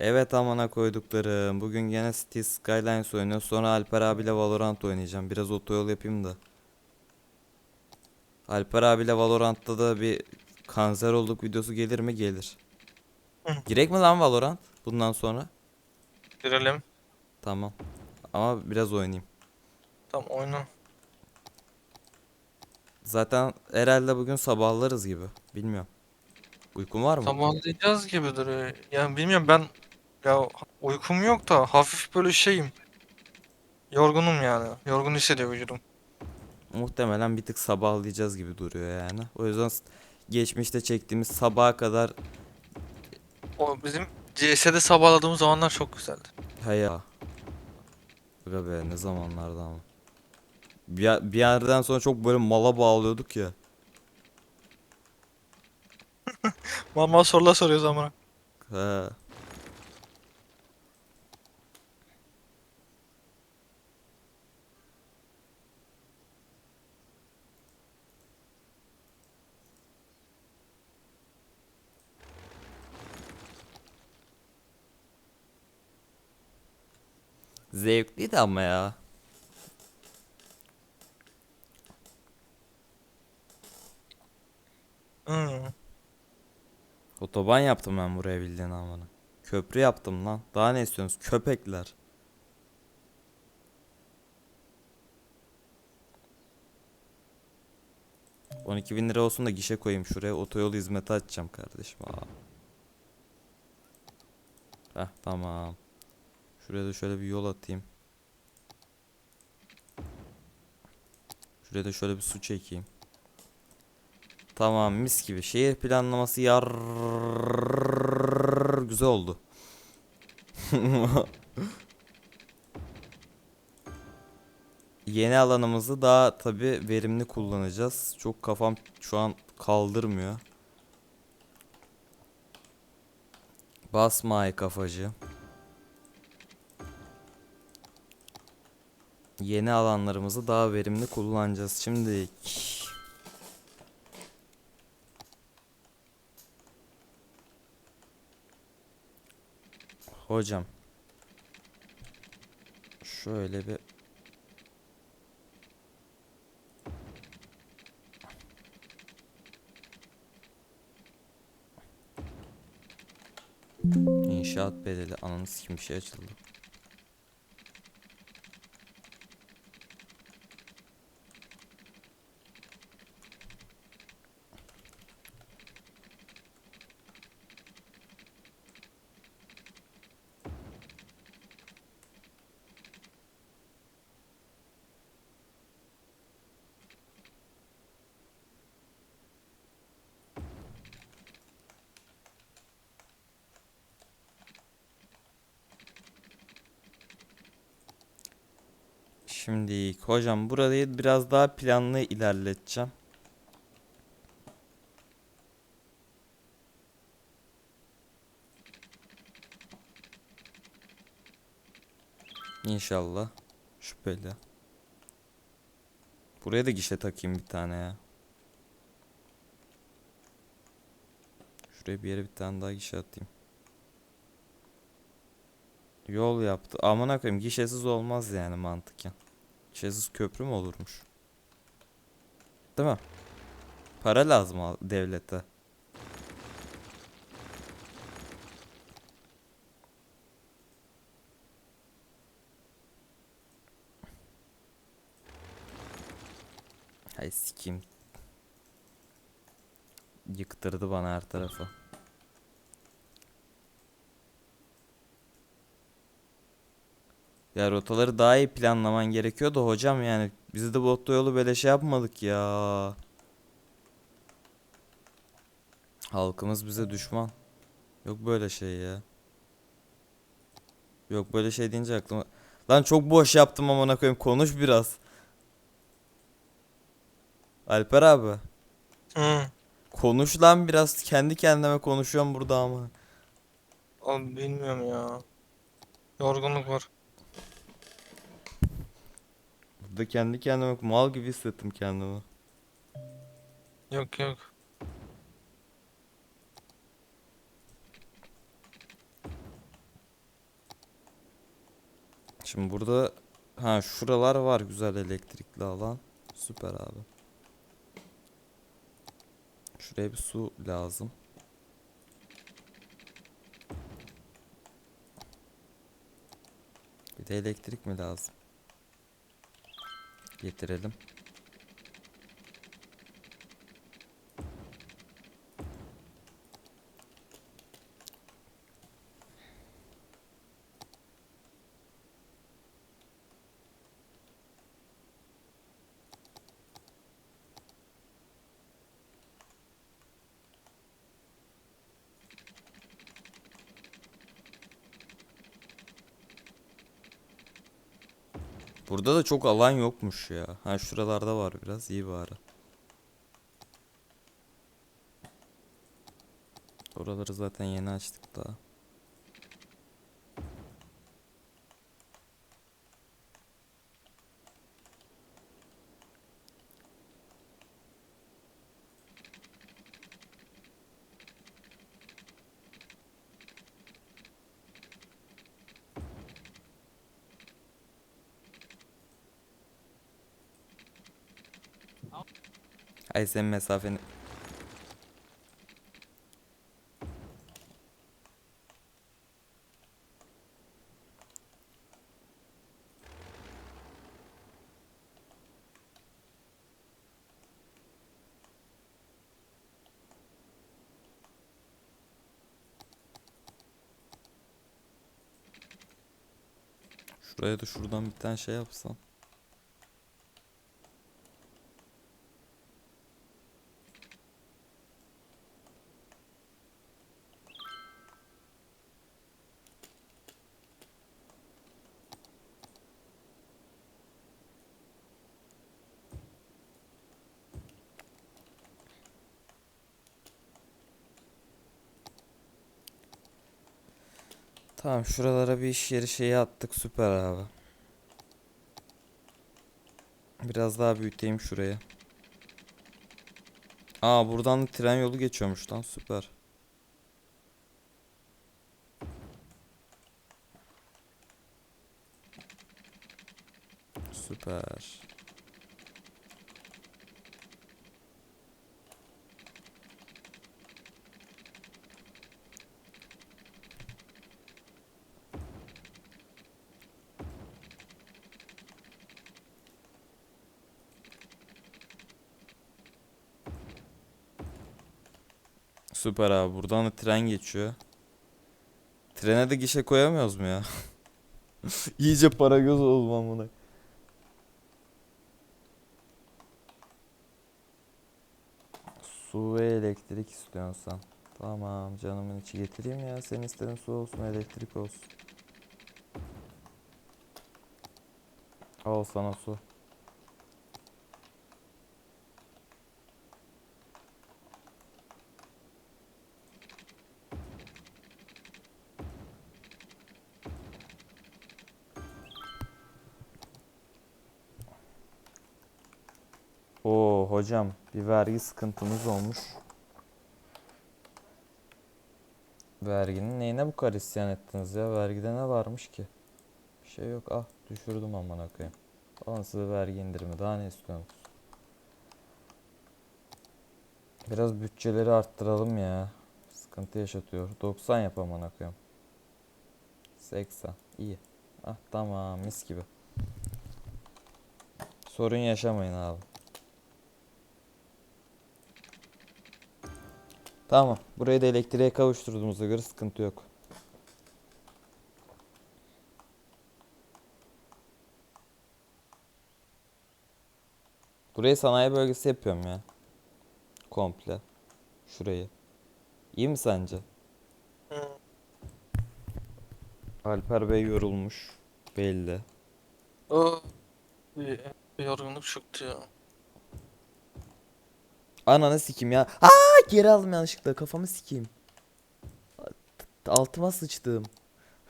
Evet amına koyduklarım. Bugün gene City Skylines oynuyor. Sonra Alper abiyle Valorant oynayacağım. Biraz otoyol yapayım da. Alper abiyle Valorant'ta da bir kanser olduk videosu gelir mi? Gelir. Girek mi lan Valorant? Bundan sonra? Girelim. Tamam. Ama biraz oynayayım. Tamam oyna. Zaten herhalde bugün sabahlarız gibi. Bilmiyorum. Uykun var mı? Sabahlayacağız gibi duruyor. Yani bilmiyorum ben ya uykum yok da hafif böyle şeyim. Yorgunum yani. Yorgun hissediyor vücudum. Muhtemelen bir tık sabahlayacağız gibi duruyor yani. O yüzden geçmişte çektiğimiz sabaha kadar O bizim CS'de sabahladığımız zamanlar çok güzeldi. Haya. Aga be ne zamanlarda ama. Bir, bir yerden sonra çok böyle mala bağlıyorduk ya. Normal sorular soruyoruz ama. He. Zevkliydi ama ya. Hmm. Otoban yaptım ben buraya bildiğin amına. Köprü yaptım lan. Daha ne istiyorsunuz? Köpekler. ...12 bin lira olsun da gişe koyayım şuraya otoyol hizmeti açacağım kardeşim. Aa. Heh tamam. Şuraya da şöyle bir yol atayım. Şuraya da şöyle bir su çekeyim. Tamam mis gibi. Şehir planlaması yar güzel oldu. Yeni alanımızı daha tabi verimli kullanacağız. Çok kafam şu an kaldırmıyor. Basma ay kafacı. Yeni alanlarımızı daha verimli kullanacağız. Şimdi Hocam. Şöyle bir İnşaat bedeli ananı sikim bir şey açıldı. Şimdi hocam burayı biraz daha planlı ilerleteceğim. İnşallah. Şüpheli. Buraya da gişe takayım bir tane ya. Şuraya bir yere bir tane daha gişe atayım. Yol yaptı. Amına koyayım gişesiz olmaz yani mantıken. Gişesiz köprü mü olurmuş? Değil mi? Para lazım devlete. Hay sikeyim. Yıktırdı bana her tarafı. Ya rotaları daha iyi planlaman gerekiyordu hocam yani. Biz de bu otoyolu böyle şey yapmadık ya. Halkımız bize düşman. Yok böyle şey ya. Yok böyle şey deyince aklıma... Lan çok boş yaptım amına koyayım. Konuş biraz. Alper abi. Hmm. Konuş lan biraz. Kendi kendime konuşuyorum burada ama. Abi bilmiyorum ya. Yorgunluk var. Burada kendi kendime mal gibi hissettim kendimi. Yok yok. Şimdi burada ha şuralar var güzel elektrikli alan. Süper abi. Şuraya bir su lazım. Bir de elektrik mi lazım? Getirelim. Burada da çok alan yokmuş ya. Ha şuralarda var biraz iyi bari. Oraları zaten yeni açtık daha. Ay mesafeni Şuraya da şuradan bir tane şey yapsam. Tamam şuralara bir iş yeri şeyi attık süper abi. Biraz daha büyüteyim şurayı. Aa buradan da tren yolu geçiyormuş lan süper. Süper. Süper abi buradan da tren geçiyor. Trene de gişe koyamıyoruz mu ya? İyice para göz oldum buna. Su ve elektrik istiyorsun sen. Tamam canımın içi getireyim ya. Senin istediğin su olsun elektrik olsun. Al sana su. Hocam bir vergi sıkıntımız olmuş. Verginin neyine bu kadar isyan ettiniz ya? Vergide ne varmış ki? Bir şey yok. Ah düşürdüm amına koyayım. Alın size vergi indirimi. Daha ne istiyorsunuz? Biraz bütçeleri arttıralım ya. Sıkıntı yaşatıyor. 90 yap amına koyayım. 80. İyi. Ah tamam mis gibi. Sorun yaşamayın abi. Tamam. Burayı da elektriğe kavuşturduğumuza göre sıkıntı yok. Burayı sanayi bölgesi yapıyorum ya. Komple. Şurayı. İyi mi sence? Hı. Alper Bey yorulmuş. Belli. Aa, yorgunluk çıktı ya. Ananı sikeyim ya. Aa geri aldım yanlışlıkla. Kafamı sikeyim. Altıma sıçtım.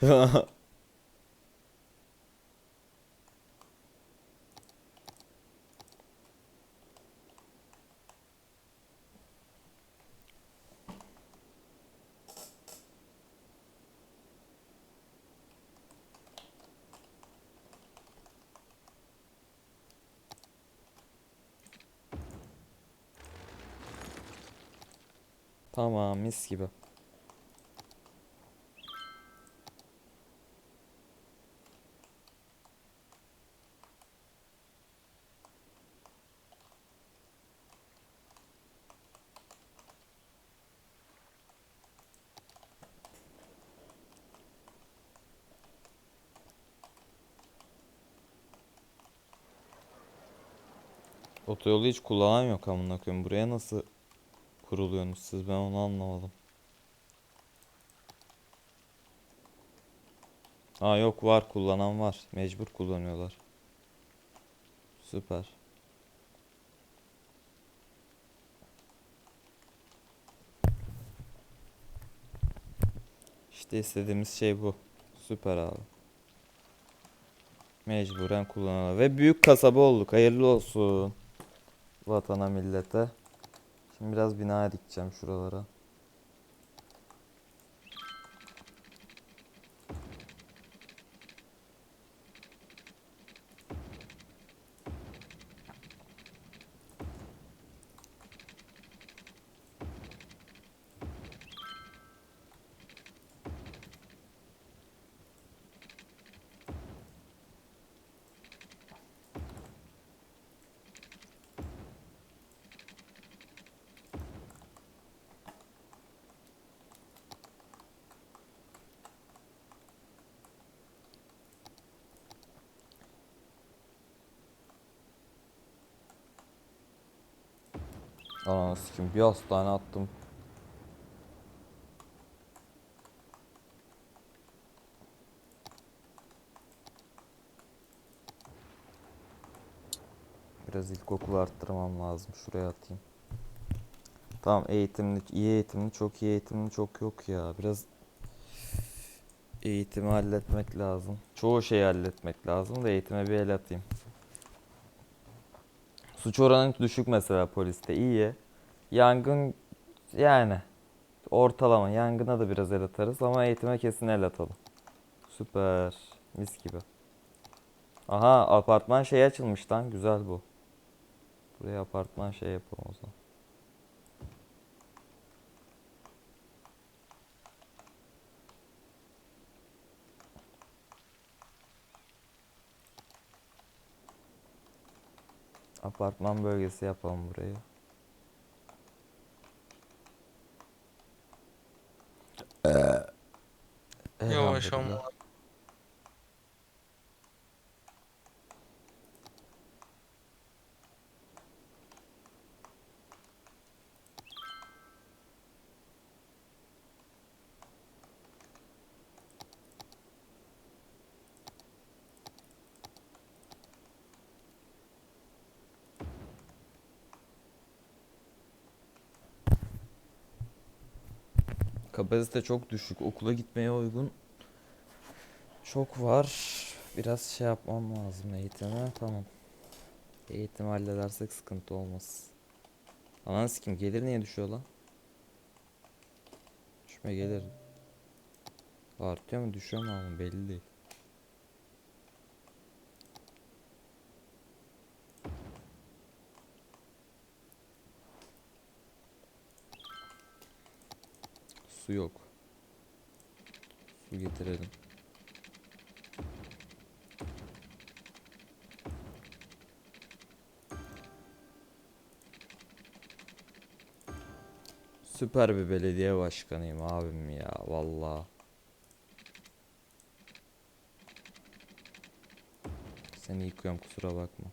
Tamam mis gibi. Otoyolu hiç kullanan yok amına koyayım. Buraya nasıl kuruluyorsunuz siz? Ben onu anlamadım. Aa yok var kullanan var. Mecbur kullanıyorlar. Süper. İşte istediğimiz şey bu. Süper abi. Mecburen kullanıyorlar. Ve büyük kasaba olduk. Hayırlı olsun. Vatana millete. Şimdi biraz bina dikeceğim şuralara. Ananı sikeyim bir hastane attım. Biraz ilkokulu arttırmam lazım. Şuraya atayım. Tamam eğitimli, iyi eğitimli, çok iyi eğitimli çok yok ya. Biraz eğitimi halletmek lazım. Çoğu şeyi halletmek lazım da eğitime bir el atayım. Suç oranı düşük mesela poliste iyi. Yangın yani ortalama yangına da biraz el atarız ama eğitime kesin el atalım. Süper. Mis gibi. Aha apartman şey açılmış lan güzel bu. Buraya apartman şey yapalım o zaman. Apartman bölgesi yapalım burayı. Yavaş Elhamdülillah. ama. Kapasite çok düşük. Okula gitmeye uygun çok var. Biraz şey yapmam lazım eğitime. Tamam. Eğitim halledersek sıkıntı olmaz. Ananı sikim gelir niye düşüyor lan? Düşme gelir. Artıyor mu düşüyor mu belli değil. Su yok. Su getirelim. Süper bir belediye başkanıyım abim ya valla. Seni yıkıyorum kusura bakma.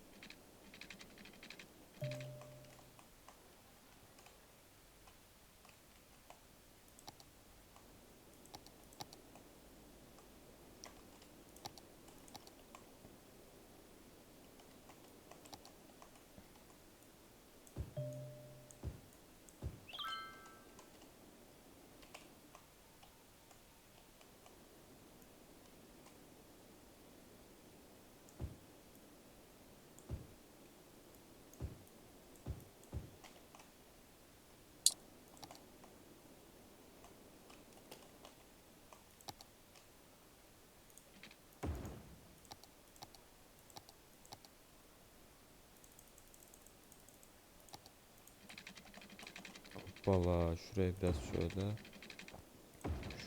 Hoppala şuraya biraz şöyle.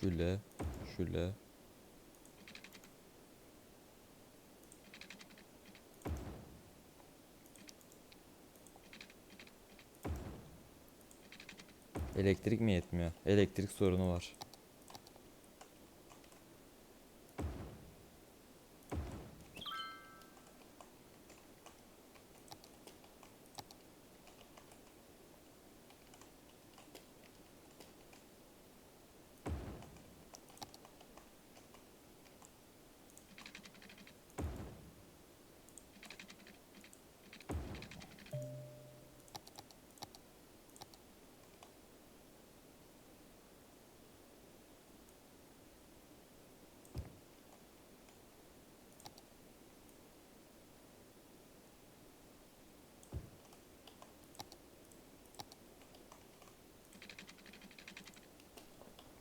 Şöyle. Şöyle. Elektrik mi yetmiyor? Elektrik sorunu var.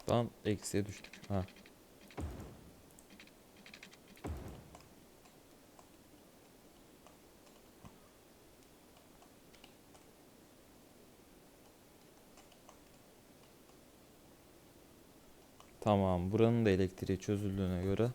Tam eksiye düştük. Ha. Tamam, buranın da elektriği çözüldüğüne göre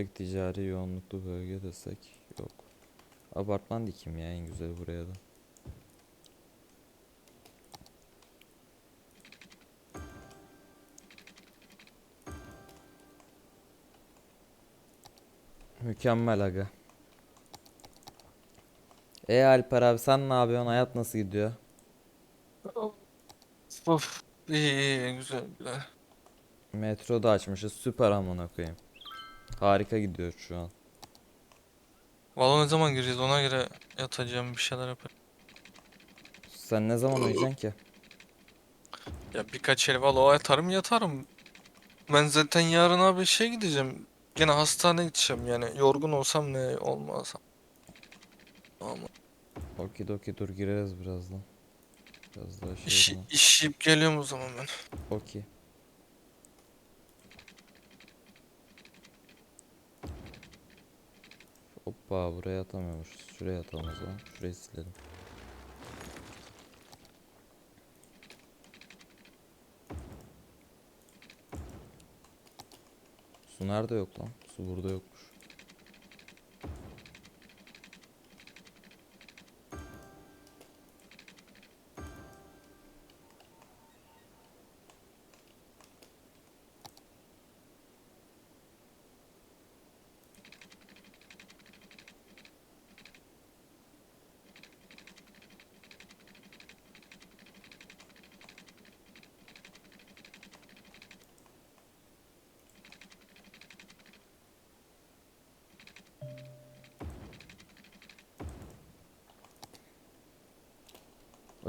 yüksek ticari yoğunluklu bölge desek yok. Apartman dikim ya en güzel buraya da. Mükemmel aga. E Alper abi sen ne yapıyorsun? Hayat nasıl gidiyor? Of. İyi iyi güzel güzel. Metro da açmışız. Süper amına koyayım. Harika gidiyor şu an. Valla ne zaman gireceğiz ona göre yatacağım bir şeyler yaparım. Sen ne zaman uyuyacaksın ki? Ya birkaç el valla yatarım yatarım. Ben zaten yarın abi şey gideceğim. Gene hastaneye gideceğim yani yorgun olsam ne olmazsam. Ama Okidoki dur gireriz birazdan. Biraz daha şey iş, yapalım. iş yiyip geliyorum o zaman ben. Okey. Hoppa buraya atamıyormuşuz. Şuraya atalım o zaman. Şurayı silelim. Su nerede yok lan? Su burada yokmuş.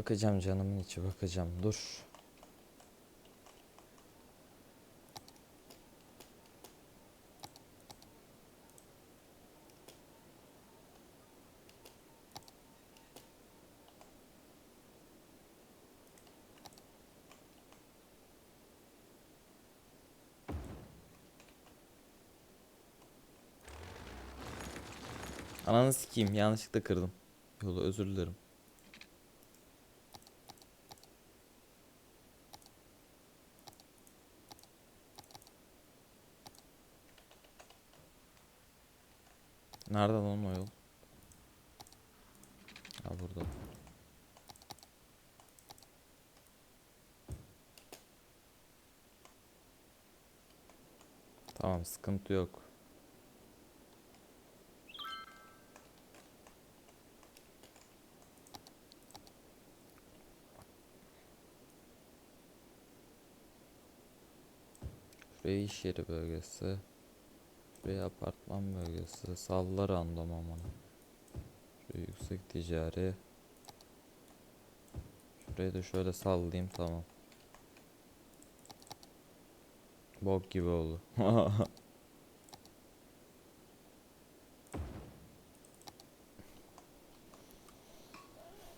Bakacağım canımın içi bakacağım. Dur. Ananı sikeyim yanlışlıkla kırdım. Yolu özür dilerim. Nerede lan o yol? Ha burada. Tamam sıkıntı yok. Şuraya iş yeri bölgesi. Şuraya apartman bölgesi. Salla random amına. Şuraya yüksek ticari. Şurayı da şöyle sallayayım tamam. Bok gibi oldu.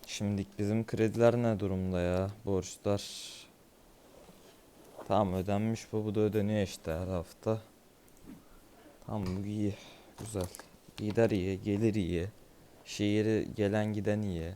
Şimdilik bizim krediler ne durumda ya? Borçlar. Tamam ödenmiş bu. Bu da ödeniyor işte her hafta. Bu iyi. Güzel. Gider iyi. Gelir iyi. Şehiri gelen giden iyi.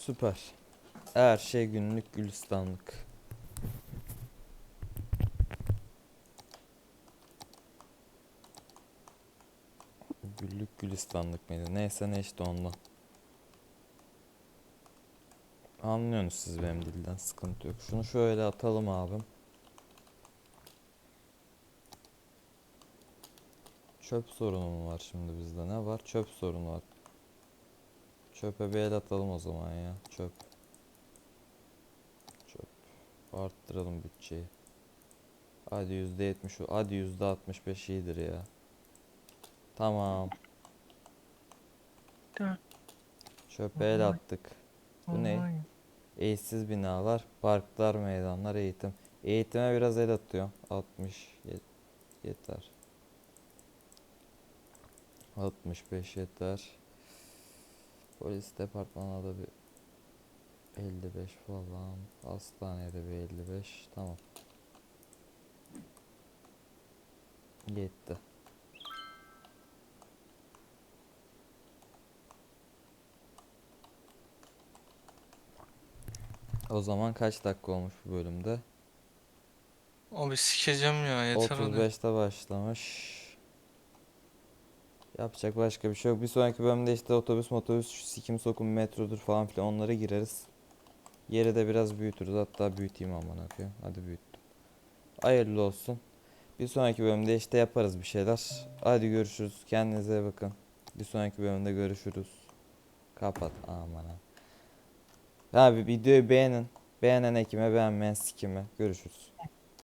Süper. Her şey günlük gülistanlık. Güllük gülistanlık mıydı? Neyse ne işte ondan. Anlıyorsunuz siz benim dilden sıkıntı yok. Şunu şöyle atalım abim. Çöp sorunu mu var şimdi bizde? Ne var? Çöp sorunu var. Çöpe bir el atalım o zaman ya. Çöp. Çöp. Arttıralım bütçeyi. Hadi yüzde yetmiş. Hadi yüzde altmış beş iyidir ya. Tamam. Tamam. Çöpe el attık. Bu ne? Eğitsiz binalar, parklar, meydanlar, eğitim. Eğitime biraz el atıyor. 60 ye- yeter. 65 yeter. Polis departmanına da bir 55 falan. Hastaneye de bir 55. Tamam. Yetti. O zaman kaç dakika olmuş bu bölümde? Abi sikeceğim ya yeter hadi. 35'te başlamış. Yapacak başka bir şey yok. Bir sonraki bölümde işte otobüs motobüs sikim sokum metrodur falan filan onlara gireriz. Yeri de biraz büyütürüz. Hatta büyüteyim aman koyayım. Hadi büyüttüm. Hayırlı olsun. Bir sonraki bölümde işte yaparız bir şeyler. Hadi görüşürüz. Kendinize bakın. Bir sonraki bölümde görüşürüz. Kapat aman ha. Abi videoyu beğenin. Beğenen ekime beğenmeyen sikime. Görüşürüz.